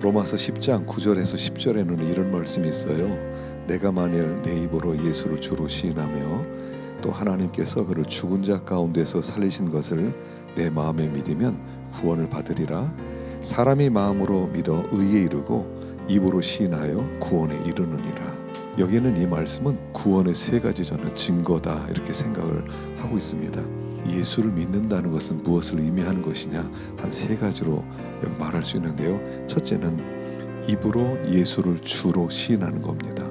로마서 10장 9절에서 10절에는 이런 말씀이 있어요. 내가 만일 내 입으로 예수를 주로 시인하며 또 하나님께서 그를 죽은 자 가운데서 살리신 것을 내 마음에 믿으면 구원을 받으리라. 사람이 마음으로 믿어 의에 이르고 입으로 시인하여 구원에 이르느니라. 여기는 이 말씀은 구원의 세 가지 저는 증거다 이렇게 생각을 하고 있습니다. 예수를 믿는다는 것은 무엇을 의미하는 것이냐 한 세 가지로 말할 수 있는데요. 첫째는 입으로 예수를 주로 시인하는 겁니다.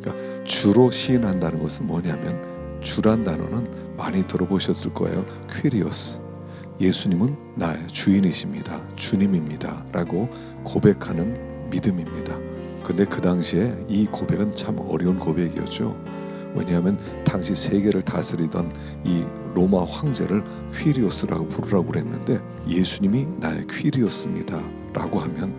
그러니까 주로 시인한다는 것은 뭐냐면 주란 단어는 많이 들어보셨을 거예요. 퀴리오스. 예수님은 나의 주인이십니다. 주님입니다.라고 고백하는 믿음입니다. 근데 그 당시에 이 고백은 참 어려운 고백이었죠. 왜냐하면 당시 세계를 다스리던 이 로마 황제를 퀴리오스라고 부르라고 그랬는데 예수님이 나의 퀴리오스입니다 라고 하면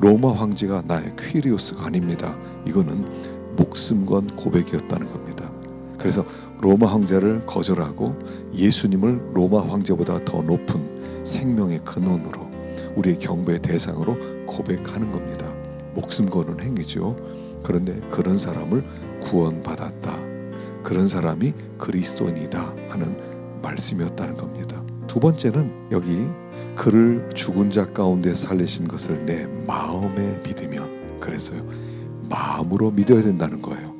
로마 황제가 나의 퀴리오스가 아닙니다. 이거는 목숨 건 고백이었다는 겁니다. 그래서 로마 황제를 거절하고 예수님을 로마 황제보다 더 높은 생명의 근원으로 우리의 경배의 대상으로 고백하는 겁니다. 목숨 거는 행위죠. 그런데 그런 사람을 구원받았다. 그런 사람이 그리스도인이다 하는 말씀이었다는 겁니다. 두 번째는 여기 그를 죽은 자 가운데 살리신 것을 내 마음에 믿으면 그랬어요. 마음으로 믿어야 된다는 거예요.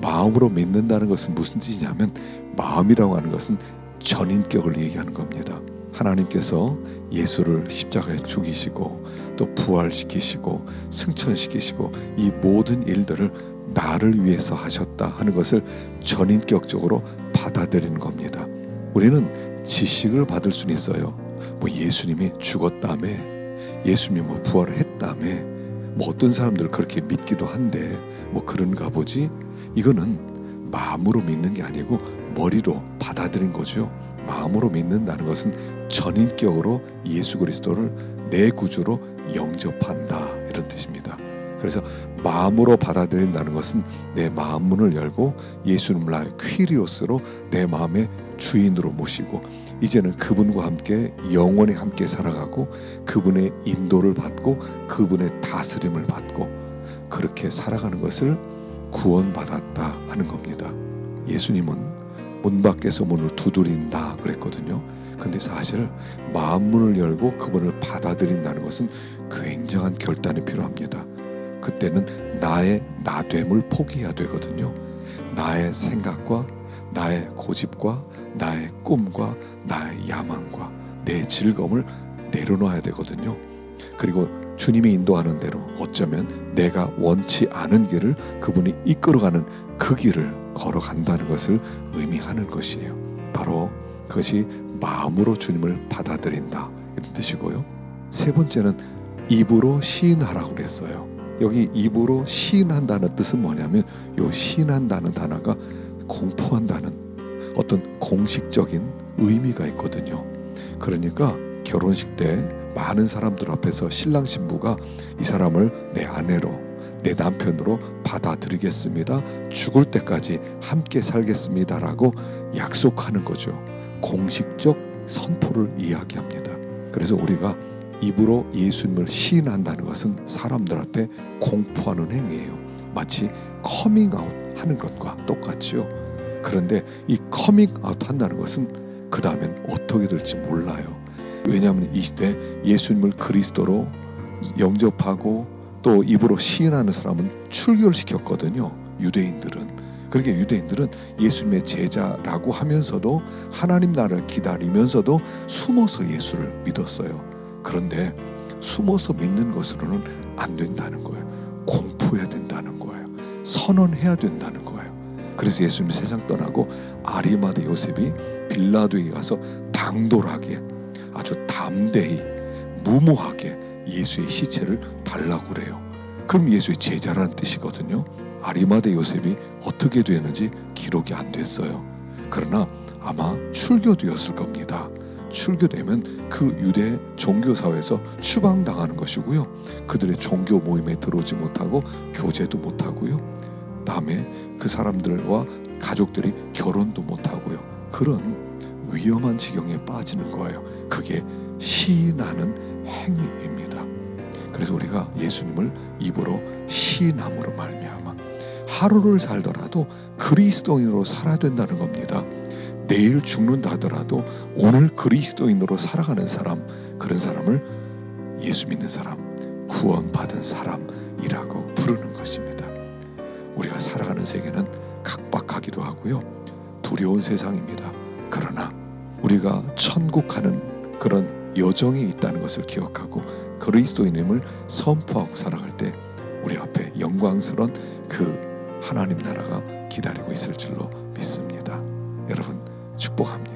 마음으로 믿는다는 것은 무슨 뜻이냐면 마음이라고 하는 것은 전인격을 얘기하는 겁니다. 하나님께서 예수를 십자가에 죽이시고 또 부활시키시고 승천시키시고 이 모든 일들을 나를 위해서 하셨다 하는 것을 전인격적으로 받아들이는 겁니다. 우리는 지식을 받을 수는 있어요. 뭐 예수님이 죽었다며, 예수님이 뭐 부활을 했다며, 뭐 어떤 사람들 그렇게 믿기도 한데 뭐 그런가 보지. 이거는 마음으로 믿는 게 아니고 머리로 받아들인 거죠. 마음으로 믿는다는 것은 전인격으로 예수 그리스도를 내 구주로 영접한다 이런 뜻입니다. 그래서 마음으로 받아들인다는 것은 내 마음 문을 열고 예수님을 나의 퀴리오스로 내 마음의 주인으로 모시고 이제는 그분과 함께 영원히 함께 살아가고 그분의 인도를 받고 그분의 다스림을 받고 그렇게 살아가는 것을 구원받았다 하는 겁니다. 예수님은 문 밖에서 문을 두드린다 그랬거든요. 근데 사실 마음 문을 열고 그분을 받아들인다는 것은 굉장한 결단이 필요합니다. 그때는 나의 나됨을 포기해야 되거든요. 나의 생각과 나의 고집과 나의 꿈과 나의 야망과 내 즐거움을 내려놔야 되거든요. 그리고 주님이 인도하는 대로 어쩌면 내가 원치 않은 길을 그분이 이끌어가는 그 길을 걸어간다는 것을 의미하는 것이에요. 바로 그것이 마음으로 주님을 받아들인다 이런 뜻이고요. 세 번째는 입으로 시인하라고 그랬어요. 여기 입으로 시인한다는 뜻은 뭐냐면 요 시인한다는 단어가 공포한다는 어떤 공식적인 의미가 있거든요. 그러니까 결혼식 때 많은 사람들 앞에서 신랑 신부가 이 사람을 내 아내로 내 남편으로 받아들이겠습니다. 죽을 때까지 함께 살겠습니다라고 약속하는 거죠. 공식적 선포를 이야기합니다. 그래서 우리가 입으로 예수님을 시인한다는 것은 사람들 앞에 공포하는 행위예요. 마치 커밍아웃 하는 것과 똑같죠. 그런데 이 커밍아웃 한다는 것은 그 다음엔 어떻게 될지 몰라요. 왜냐하면 이 시대 예수님을 그리스도로 영접하고 또 입으로 시인하는 사람은 출교를 시켰거든요. 유대인들은. 그러니까 유대인들은 예수님의 제자라고 하면서도 하나님 나라를 기다리면서도 숨어서 예수를 믿었어요. 그런데 숨어서 믿는 것으로는 안 된다는 거예요. 공포해야 된다는 거예요. 선언해야 된다는 거예요. 그래서 예수님이 세상 떠나고 아리마드 요셉이 빌라도에 가서 당돌하게 아주 담대히 무모하게 예수의 시체를 달라고 그래요. 그럼 예수의 제자라는 뜻이거든요. 아리마대 요셉이 어떻게 되는지 기록이 안 됐어요. 그러나 아마 출교되었을 겁니다. 출교되면 그 유대 종교 사회에서 추방당하는 것이고요. 그들의 종교 모임에 들어오지 못하고 교제도 못 하고요. 다음에 그 사람들과 가족들이 결혼도 못 하고요. 그런 위험한 지경에 빠지는 거예요. 그게 시인하는 행위입니다. 그래서 우리가 예수님을 입으로 시인함으로 말미암아 하루를 살더라도 그리스도인으로 살아야 된다는 겁니다. 내일 죽는다 하더라도 오늘 그리스도인으로 살아가는 사람 그런 사람을 예수 믿는 사람 구원받은 사람이라고 부르는 것입니다. 우리가 살아가는 세계는 각박하기도 하고요. 두려운 세상입니다. 그러나 우리가 천국 가는 그런 여정이 있다는 것을 기억하고 그리스도인임을 선포하고 살아갈 때 우리 앞에 영광스러운 그 하나님 나라가 기다리고 있을 줄로 믿습니다. 여러분 축복합니다.